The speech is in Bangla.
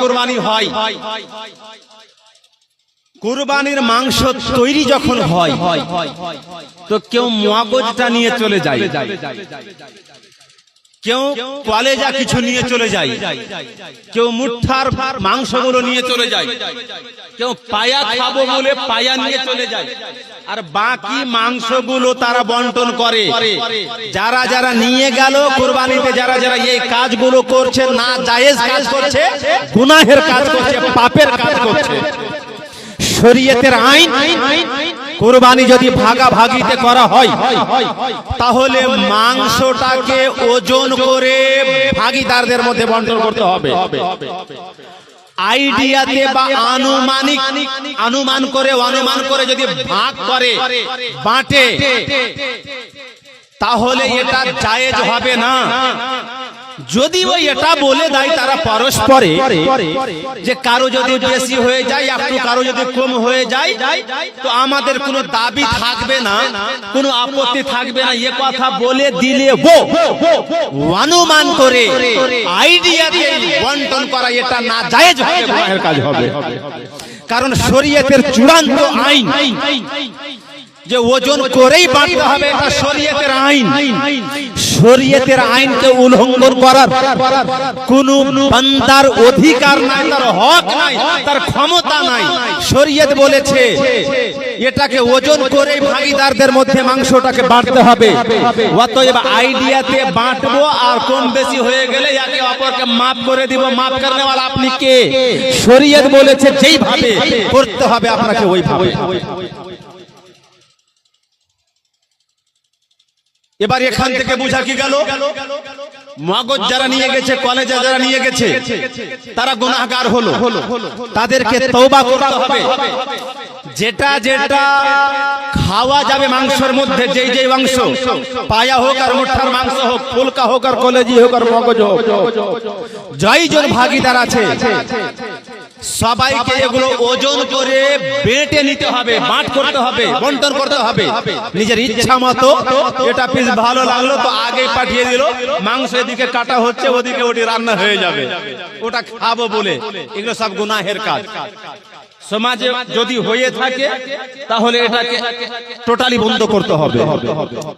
কোরবানি হয়। কোরবানির মাংস তৈরি যখন হয় তো কেউ মগজটা নিয়ে চলে যায়। কেউ কলেজা কিছু নিয়ে চলে যায়। কেউ মুঠার মাংসগুলো নিয়ে চলে যায়। কেউ পায়া খাব বলে পায়া নিয়ে চলে যায়। আর বাকি মাংসগুলো তারা বন্টন করে। যারা যারা নিয়ে গেল কোরবানিতে যারা যারা এই কাজগুলো করছে না জায়েজ কাজ করছে গুনাহের কাজ করছে পাপের কাজ করছে। শরীয়তের আইন কোরবানি যদি ভাগাভাগিতে করা হয়, তাহলে মাংসটাকে ওজন করে ভাগিদারদের মধ্যে বন্টন করতে হবে। আইডিয়াতে বা আনুমানিক করে অনুমান করে যদি ভাগ করে, বাঁটে, তাহলে এটা জায়েজ হবে না। যদি ওই এটা বলে দেয় তারা পরস্পরে যে কারও যদি বেশি হয়ে যায় একটু কারও যদি কম হয়ে যায় তো আমাদের কোনো দাবি থাকবে না কোনো আপত্তি থাকবে না এ কথা বলে দিলে ও অনুমান করে আইডিয়া দিয়ে বন্টন করা এটা না জায়েজ হবে। কাজ হবে। কারণ শরীয়তের চূড়ান্ত আইন। যে ওজন করেই বাঁটতে হবে এটা শরীয়তের আইন। শরীয়তের আইনকে উল্লঙ্ঘন করার কোন বান্দার অধিকার নাই, তার হক নাই, তার ক্ষমতা নাই। শরীয়ত বলেছে, এটাকে ওজন করে ভাগিদারদের মধ্যে মাংসটাকে বাঁটতে হবে। অতএব আইডিয়াতে বাঁটবো আর কম বেশি হয়ে গেলে একে অপরকে মাফ করে দিব। মাফ করনে वाला আপনি কে? শরীয়ত বলেছে, যেইভাবে করতে হবে আপনাকে ওইভাবে। এবার এখান থেকে বুঝা কি গেল? মগজ যারা নিয়ে গেছে, কলেজে যারা নিয়ে গেছে, তারা গুনাহগার হলো। তাদেরকে তওবা করতে হবে। যেটা যেটা খাওয়া যাবে মাংসের মধ্যে, যেই যেই মাংস, পায়া হোক আর মুঠার মাংস হোক, ফুলকা হোক আর কলেজি হোক আর মগজ হোক জয়জন ভাগিদার আছে। সবাইকে এগুলো ওজন করে বেটে নিতে হবে বাঁট করতে হবে বন্টন করতে হবে নিজের ইচ্ছা মতো এটা পিস ভালো লাগল তো আগে পাঠিয়ে দিল। মাংস এদিকে কাটা হচ্ছে ওদিকে ওটি রান্না হয়ে যাবে। ওটা খাব বলে। এগুলো সব গুনাহের কাজ। সমাজে যদি হয়ে থাকে তাহলে এটাকে টোটালি বন্ধ করতে হবে।